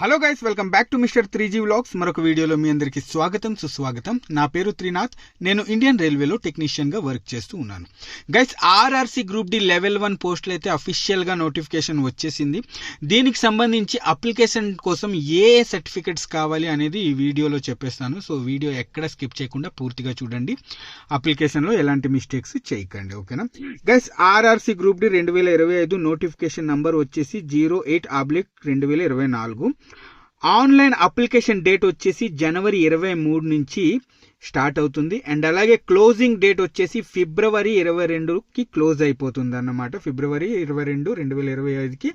Hello guys welcome back to mister three G vlogs మరొక వీడియోలో మీ అందరికీ స్వాగతం సుస్వాగతం. నా పేరు త్రినాథ్. నేను ఇండియన్ రైల్వేలో టెక్నీషియన్గా వర్క్ చేస్తూ ఉన్నాను. Guys RRC group D level one పోస్టులు అయితే అఫీషియల్గా నోటిఫికేషన్ వచ్చేసింది. దీనికి సంబంధించి అప్లికేషన్ కోసం ఏ సర్టిఫికెట్స్ కావాలి అనేది ఈ వీడియోలో చెప్పేస్తాను. సో వీడియో ఎక్కడ స్కిప్ చేయకుండా పూర్తిగా చూడండి. అప్లికేషన్లో ఎలాంటి మిస్టేక్స్ చేయకండి ఓకేనా గైస్ ఆర్ఆర్సీ గ్రూప్ డి రెండు వేల ఇరవై ఐదు నోటిఫికేషన్ నంబర్ వచ్చేసి జీరో ఎయిట్ ఆబ్లిక్ రెండు వేల ఇరవై నాలుగు. ఆన్లైన్ అప్లికేషన్ డేట్ వచ్చేసి జనవరి ఇరవై మూడు నుంచి స్టార్ట్ అవుతుంది. అండ్ అలాగే క్లోజింగ్ డేట్ వచ్చేసి ఫిబ్రవరి ఇరవై రెండుకి క్లోజ్ అయిపోతుంది అన్నమాట ఫిబ్రవరి ఇరవై రెండు రెండు వేల ఇరవై ఐదుకి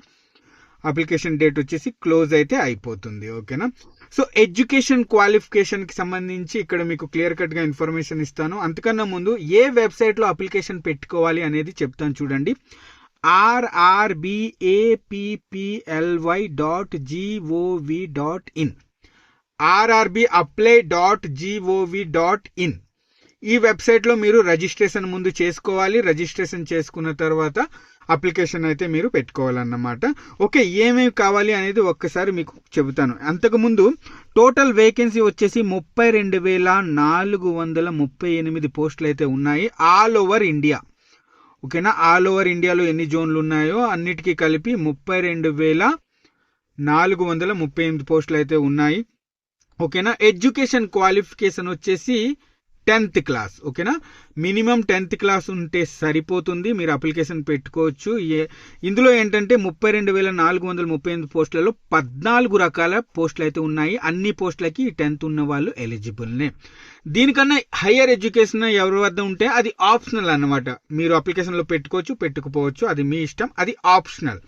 అప్లికేషన్ డేట్ వచ్చేసి క్లోజ్ అయితే అయిపోతుంది. ఓకేనా? సో ఎడ్యుకేషన్ క్వాలిఫికేషన్కి సంబంధించి ఇక్కడ మీకు క్లియర్ కట్గా ఇన్ఫర్మేషన్ ఇస్తాను. అంతకన్నా ముందు ఏ వెబ్సైట్లో అప్లికేషన్ పెట్టుకోవాలి అనేది చెప్తాను చూడండి. RRB apply dot GOV dot in RRB apply dot GOV dot in ఈ వెబ్సైట్లో మీరు రిజిస్ట్రేషన్ ముందు చేసుకోవాలి. రిజిస్ట్రేషన్ చేసుకున్న తర్వాత అప్లికేషన్ అయితే మీరు పెట్టుకోవాలన్నమాట. ఓకే ఏమేమి కావాలి అనేది ఒక్కసారి మీకు చెబుతాను. అంతకుముందు టోటల్ వేకెన్సీ వచ్చేసి ముప్పై రెండు వేల నాలుగు వందల ముప్పై ఎనిమిది పోస్టులు అయితే ఉన్నాయి ఆల్ ఓవర్ ఇండియా ఓకేనా? ఆల్ ఓవర్ ఇండియాలో ఎన్ని జోన్లు ఉన్నాయో అన్నిటికీ కలిపి ముప్పై రెండు వేల నాలుగు వందల ముప్పై ఎనిమిది పోస్టులు అయితే ఉన్నాయి. ఓకేనా? ఎడ్యుకేషన్ క్వాలిఫికేషన్ వచ్చేసి టెన్త్ క్లాస్ ఓకేనా? మినిమం టెన్త్ క్లాస్ ఉంటే సరిపోతుంది. మీరు అప్లికేషన్ పెట్టుకోవచ్చు. ఇందులో ఏంటంటే ముప్పై రెండు వేల నాలుగు వందల ముప్పై ఎనిమిది పోస్టులలో పద్నాలుగు రకాల పోస్టులు అయితే ఉన్నాయి. అన్ని పోస్టులకి టెన్త్ ఉన్న వాళ్ళు ఎలిజిబుల్నే. దీనికన్నా హయ్యర్ ఎడ్యుకేషన్ ఎవరి వద్ద ఉంటే అది ఆప్షనల్ అన్నమాట. మీరు అప్లికేషన్లో పెట్టుకోవచ్చు పెట్టుకుపోవచ్చు. అది మీ ఇష్టం. అది ఆప్షనల్.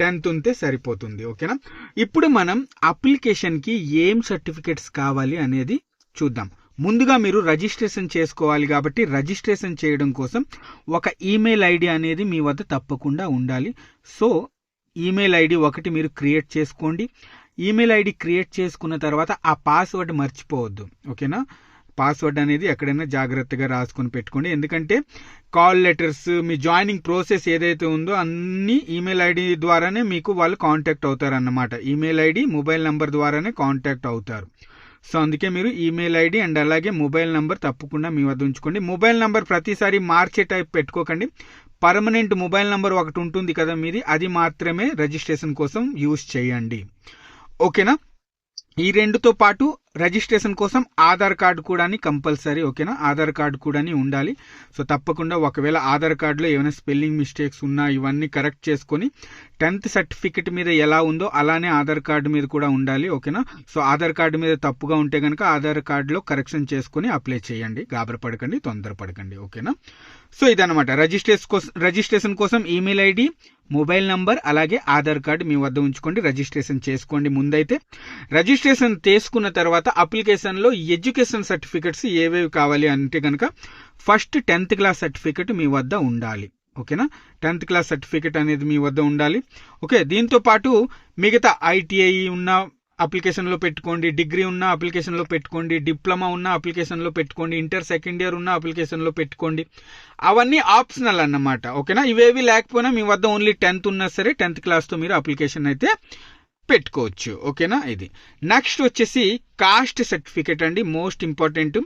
టెన్త్ ఉంటే సరిపోతుంది ఓకేనా? ఇప్పుడు మనం అప్లికేషన్కి ఏం సర్టిఫికెట్స్ కావాలి అనేది చూద్దాం. ముందుగా మీరు రిజిస్ట్రేషన్ చేసుకోవాలి కాబట్టి రిజిస్ట్రేషన్ చేయడం కోసం ఒక ఈమెయిల్ ఐడి అనేది మీ వద్ద తప్పకుండా ఉండాలి. సో ఈమెయిల్ ఐడి ఒకటి మీరు క్రియేట్ చేసుకోండి. ఈమెయిల్ ఐడి క్రియేట్ చేసుకున్న తర్వాత ఆ పాస్వర్డ్ మర్చిపోవద్దు. ఓకేనా? పాస్వర్డ్ అనేది ఎక్కడైనా జాగ్రత్తగా రాసుకొని పెట్టుకోండి. ఎందుకంటే కాల్ లెటర్స్ మీ జాయినింగ్ ప్రాసెస్ ఏదైతే ఉందో అన్ని ఈమెయిల్ ఐడి ద్వారానే మీకు వాళ్ళు కాంటాక్ట్ అవుతారు అన్నమాట ఈమెయిల్ ఐడి మొబైల్ నెంబర్ ద్వారానే కాంటాక్ట్ అవుతారు. సో అందుకే మీరు ఈమెయిల్ ఐడి అండ్ అలాగే మొబైల్ నెంబర్ తప్పకుండా మీ వద్ద ఉంచుకోండి. మొబైల్ నెంబర్ ప్రతిసారి మార్చే టైప్ పెట్టుకోకండి. పర్మనెంట్ మొబైల్ నెంబర్ ఒకటి ఉంటుంది కదా మీది. అది మాత్రమే రిజిస్ట్రేషన్ కోసం యూజ్ చేయండి. ఓకేనా? ఈ రెండుతో పాటు రిజిస్ట్రేషన్ కోసం ఆధార్ కార్డు కూడా కంపల్సరీ ఓకేనా? ఆధార్ కార్డు కూడా ఉండాలి. సో తప్పకుండా ఒకవేళ ఆధార్ కార్డులో ఏమైనా స్పెల్లింగ్ మిస్టేక్స్ ఉన్నా ఇవన్నీ కరెక్ట్ చేసుకొని టెన్త్ సర్టిఫికెట్ మీద ఎలా ఉందో అలానే ఆధార్ కార్డు మీద కూడా ఉండాలి ఓకేనా? సో ఆధార్ కార్డు మీద తప్పుగా ఉంటే కనుక ఆధార్ కార్డులో కరెక్షన్ చేసుకొని అప్లై చేయండి. గాబరపడకండి తొందరపడకండి ఓకేనా? సో ఇదనమాట రిజిస్ట్రేషన్ కోసం రిజిస్ట్రేషన్ కోసం ఈమెయిల్ ఐడి మొబైల్ నంబర్ అలాగే ఆధార్ కార్డు మీ వద్ద ఉంచుకోండి రిజిస్ట్రేషన్ చేసుకోండి ముందైతే. రిజిస్ట్రేషన్ చేసుకున్న తర్వాత అప్లికేషన్లో ఎడ్యుకేషన్ సర్టిఫికెట్స్ ఏవేవి కావాలి అంటే కనుక ఫస్ట్ టెన్త్ క్లాస్ సర్టిఫికెట్ మీ వద్ద ఉండాలి. ఓకేనా టెన్త్ క్లాస్ సర్టిఫికెట్ అనేది మీ వద్ద ఉండాలి. ఓకే దీంతో పాటు మిగతా ఐటీఐ ఉన్న అప్లికేషన్లో పెట్టుకోండి డిగ్రీ ఉన్న అప్లికేషన్లో పెట్టుకోండి డిప్లొమా ఉన్న అప్లికేషన్లో పెట్టుకోండి ఇంటర్ సెకండ్ ఇయర్ ఉన్న అప్లికేషన్లో పెట్టుకోండి. అవన్నీ ఆప్షనల్ అన్నమాట ఓకేనా? ఇవేవి లేకపోయినా మీ వద్ద ఓన్లీ టెన్త్ ఉన్నా సరే టెన్త్ క్లాస్తో మీరు అప్లికేషన్ అయితే పెట్టుకోవచ్చు ఓకేనా? ఇది. నెక్స్ట్ వచ్చేసి కాస్ట్ సర్టిఫికేట్ అండి మోస్ట్ ఇంపార్టెంట్.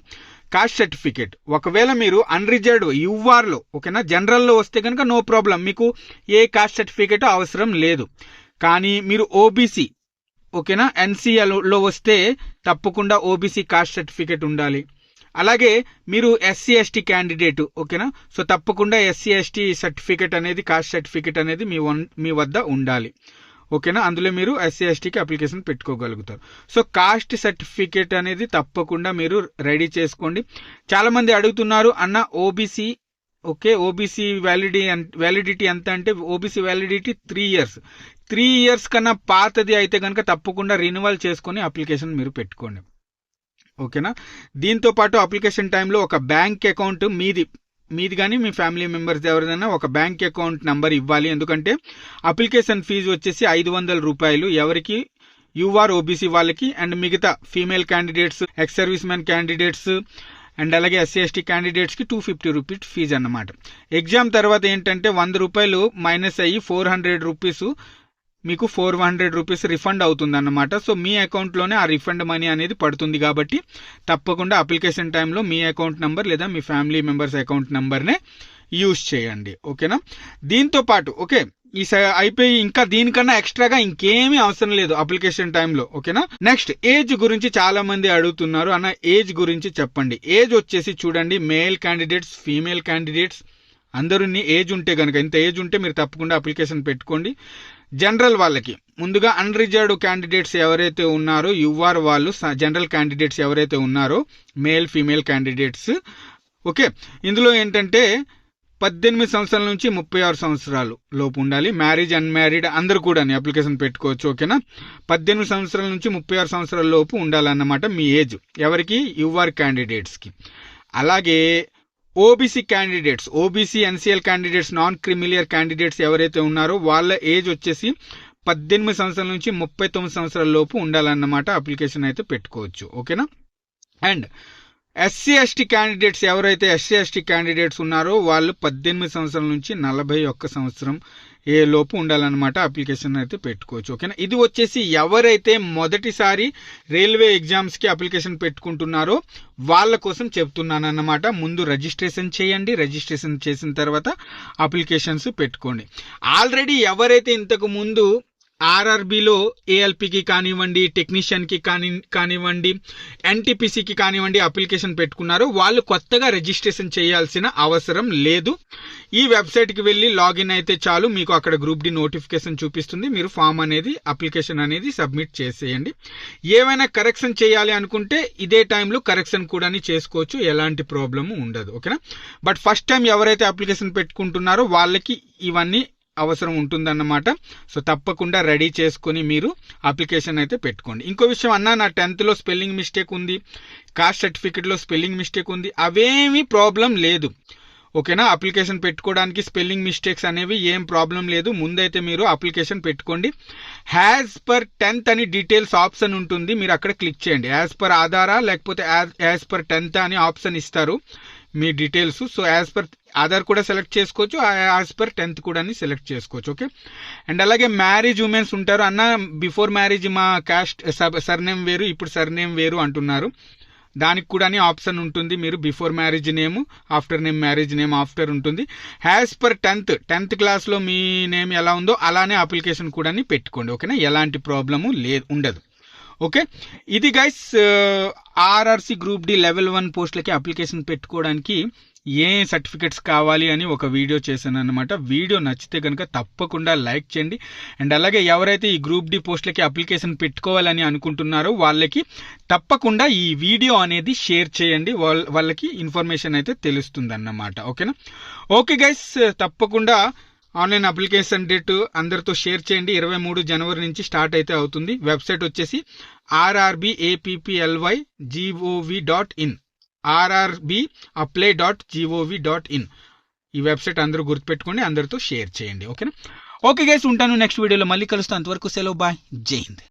Caste certificate. ఒకవేళ మీరు అన్రిజర్వ్డ్ యూఆర్లో ఓకేనా? జనరల్లో వస్తే కనుక నో ప్రాబ్లం మీకు ఏ కాస్ట్ సర్టిఫికేట్ అవసరం లేదు. కానీ మీరు ఓబీసీ ఓకేనా? ఎన్సీఎల్లో వస్తే తప్పకుండా ఓబీసీ కాస్ట్ సర్టిఫికేట్ ఉండాలి. అలాగే మీరు ఎస్సీ ఎస్టీ క్యాండిడేట్ ఓకేనా? సో తప్పకుండా ఎస్సీ ఎస్టీ సర్టిఫికేట్ అనేది కాస్ట్ సర్టిఫికేట్ అనేది మీ వన్ మీ వద్ద ఉండాలి. ఓకేనా? అందులో మీరు ఎస్సీ ఎస్టీకి అప్లికేషన్ పెట్టుకోగలుగుతారు. సో కాస్ట్ సర్టిఫికేట్ అనేది తప్పకుండా మీరు రెడీ చేసుకోండి. చాలామంది అడుగుతున్నారు అన్న ఓబీసీ ఓకే ఓబీసీ వ్యాలిడి వ్యాలిడిటీ ఎంత అంటే OBC validity three years. Three years కన్నా పాతది అయితే కనుక తప్పకుండా రినివల్ చేసుకొని అప్లికేషన్ మీరు పెట్టుకోండి. ఓకేనా? దీంతో పాటు అప్లికేషన్ టైంలో ఒక బ్యాంక్ అకౌంట్ మీది మీది కానీ మీ ఫ్యామిలీ మెంబర్స్ ఎవరిదైనా ఒక బ్యాంక్ అకౌంట్ నంబర్ ఇవ్వాలి. ఎందుకంటే అప్లికేషన్ ఫీజు వచ్చేసి ఐదు వందల రూపాయలు. ఎవరికి? యూఆర్ ఓబీసీ వాళ్ళకి అండ్ మిగతా female candidates ex service man candidates and అలాగే ఎస్సీ ఎస్టీ క్యాండిడేట్స్కి టూ ఫిఫ్టీ రూపీస్ ఫీజు అన్నమాట. ఎగ్జామ్ తర్వాత ఏంటంటే వంద రూపాయలు మైనస్ అయ్యి ఫోర్ హండ్రెడ్ రూపీస్ మీకు ఫోర్ హండ్రెడ్ రూపీస్ రిఫండ్ అవుతుంది అన్నమాట సో మీ అకౌంట్లోనే ఆ రిఫండ్ మనీ అనేది పడుతుంది కాబట్టి తప్పకుండా అప్లికేషన్ టైంలో మీ అకౌంట్ నెంబర్ లేదా మీ ఫ్యామిలీ మెంబర్స్ అకౌంట్ నెంబర్నే యూజ్ చేయండి. ఓకేనా? దీంతో పాటు ఓకే ఈ అయిపోయి ఇంకా దీనికన్నా ఎక్స్ట్రాగా ఇంకేమీ అవసరం లేదు అప్లికేషన్ టైంలో. ఓకేనా? నెక్స్ట్ ఏజ్ గురించి చాలా మంది అడుగుతున్నారు. అన్న ఏజ్ గురించి చెప్పండి. ఏజ్ వచ్చేసి చూడండి మేల్ క్యాండిడేట్స్ ఫీమేల్ క్యాండిడేట్స్ అందరూ ఏజ్ ఉంటే కనుక ఇంత ఏజ్ ఉంటే మీరు తప్పకుండా అప్లికేషన్ పెట్టుకోండి. జనరల్ వాళ్ళకి. ముందుగా అన్రిజర్వ్డ్ క్యాండిడేట్స్ ఎవరైతే ఉన్నారో యువర్ వాళ్ళు స- జనరల్ క్యాండిడేట్స్ ఎవరైతే ఉన్నారో మేల్ ఫీమేల్ క్యాండిడేట్స్ ఓకే? ఇందులో ఏంటంటే పద్దెనిమిది సంవత్సరాల నుంచి ముప్పై ఆరు సంవత్సరాలు లోపు ఉండాలి. మ్యారేజ్ అన్మ్యారీడ్ అందరూ కూడా అప్లికేషన్ పెట్టుకోవచ్చు ఓకేనా? పద్దెనిమిది సంవత్సరాల నుంచి ముప్పై ఆరు సంవత్సరాల లోపు ఉండాలన్నమాట మీ ఏజ్ ఎవరికి? యువర్ క్యాండిడేట్స్కి అలాగే OBC candidates OBC NCL candidates non creamy layer candidates ఎవరైతే ఉన్నారో వాళ్ళ ఏజ్ వచ్చేసి పద్దెనిమిది సంవత్సరాల నుంచి ముప్పై తొమ్మిది సంవత్సరాల లోపు ఉండాలన్నమాట అప్లికేషన్ అయితే పెట్టుకోవచ్చు. ఓకేనా? అండ్ ఎస్సీ ఎస్టీ క్యాండిడేట్స్ ఎవరైతే ఎస్సీ ఎస్టీ క్యాండిడేట్స్ ఉన్నారో వాళ్ళు పద్దెనిమిది సంవత్సరాల నుంచి నలభై ఒక్క సంవత్సరం ఏ లోపు ఉండాలన్నమాట అప్లికేషన్ అయితే పెట్టుకోవచ్చు ఓకేనా ఇది వచ్చేసి ఎవరైతే మొదటిసారి రైల్వే ఎగ్జామ్స్కి అప్లికేషన్ పెట్టుకుంటున్నారో వాళ్ళ కోసం చెప్తున్నాను అన్నమాట ముందు రిజిస్ట్రేషన్ చేయండి రిజిస్ట్రేషన్ చేసిన తర్వాత అప్లికేషన్స్ పెట్టుకోండి. ఆల్రెడీ ఎవరైతే ఇంతకు ముందు ఆర్ఆర్బిలో ఏఎల్పికి కానివ్వండి టెక్నీషియన్కి కాని కానివ్వండి ఎన్టీపీసీకి కానివ్వండి అప్లికేషన్ పెట్టుకున్నారు. వాళ్ళు కొత్తగా రిజిస్ట్రేషన్ చేయాల్సిన అవసరం లేదు. ఈ వెబ్సైట్కి వెళ్ళి లాగిన్ అయితే చాలు. మీకు అక్కడ గ్రూప్ డి నోటిఫికేషన్ చూపిస్తుంది. మీరు ఫామ్ అనేది అప్లికేషన్ అనేది సబ్మిట్ చేసేయండి. ఏమైనా కరెక్షన్ చేయాలి అనుకుంటే ఇదే టైంలో కరెక్షన్ కూడా చేసుకోవచ్చు. ఎలాంటి ప్రాబ్లము ఉండదు. ఓకేనా? బట్ ఫస్ట్ టైం ఎవరైతే అప్లికేషన్ పెట్టుకుంటున్నారో వాళ్ళకి ఇవన్నీ అవసరం ఉంటుందన్నమాట. సో తప్పకుండా రెడీ చేసుకొని మీరు అప్లికేషన్ అయితే పెట్టుకోండి. ఇంకో విషయం అన్నా నా టెన్త్లో స్పెల్లింగ్ మిస్టేక్ ఉంది. కాస్ట్ సర్టిఫికెట్లో స్పెల్లింగ్ మిస్టేక్ ఉంది. అవేమీ ప్రాబ్లం లేదు. ఓకేనా? అప్లికేషన్ పెట్టుకోవడానికి స్పెల్లింగ్ మిస్టేక్స్ అనేవి ఏం ప్రాబ్లం లేదు. ముందైతే మీరు అప్లికేషన్ పెట్టుకోండి. హ్యాజ్ పర్ టెన్త్ అని డీటెయిల్స్ ఆప్షన్ ఉంటుంది. మీరు అక్కడ క్లిక్ చేయండి. యాజ్ పర్ ఆధారా? లేకపోతే యాజ్ పర్ టెన్త్ అని ఆప్షన్ ఇస్తారు మీ details. So as per Aadhaar కూడా సెలెక్ట్ చేసుకోవచ్చు. యాజ్ పర్ టెన్త్ కూడా సెలెక్ట్ చేసుకోవచ్చు. ఓకే అండ్ అలాగే మ్యారేజ్ ఉమెన్స్ ఉంటారు. అన్న బిఫోర్ మ్యారేజ్ మా క్యాస్ట్ సర్నేమ్ వేరు ఇప్పుడు సర్నేమ్ వేరు అంటున్నారు. దానికి కూడా ఆప్షన్ ఉంటుంది మీరు. Before marriage name after name marriage name after ఉంటుంది. యాజ్ పర్ టెన్త్ టెన్త్ క్లాస్లో మీ నేమ్ ఎలా ఉందో అలానే అప్లికేషన్ కూడా పెట్టుకోండి. ఓకేనా ఎలాంటి ప్రాబ్లము లేదు ఉండదు. ఓకే ఇది guys RRC group D level one పోస్టులకి అప్లికేషన్ పెట్టుకోవడానికి ఏ సర్టిఫికెట్స్ కావాలి అని ఒక వీడియో చేశాను అనమాట వీడియో నచ్చితే కనుక తప్పకుండా లైక్ చేయండి. అండ్ అలాగే ఎవరైతే ఈ గ్రూప్ డి పోస్టులకి అప్లికేషన్ పెట్టుకోవాలని అనుకుంటున్నారో వాళ్ళకి తప్పకుండా ఈ వీడియో అనేది షేర్ చేయండి. వాళ్ళ వాళ్ళకి ఇన్ఫర్మేషన్ అయితే తెలుస్తుంది అన్నమాట ఓకేనా? ఓకే గైస్ తప్పకుండా ఆన్లైన్ అప్లికేషన్ డేట్ అందరితో షేర్ చేయండి. ఇరవై మూడు జనవరి నుంచి స్టార్ట్ అయితే అవుతుంది. వెబ్సైట్ వచ్చేసి RRB apply GOV dot in RRB apply dot GOV dot in. ఈ వెబ్సైట్ అందరూ గుర్తుపెట్టుకోండి అందరితో షేర్ చేయండి ఓకేనా? ఓకే గైస్ ఉంటాను నెక్స్ట్ వీడియోలో. మళ్ళీ కలుస్తాను. అంతవరకు సెలవు బాయ్. జై హింద్.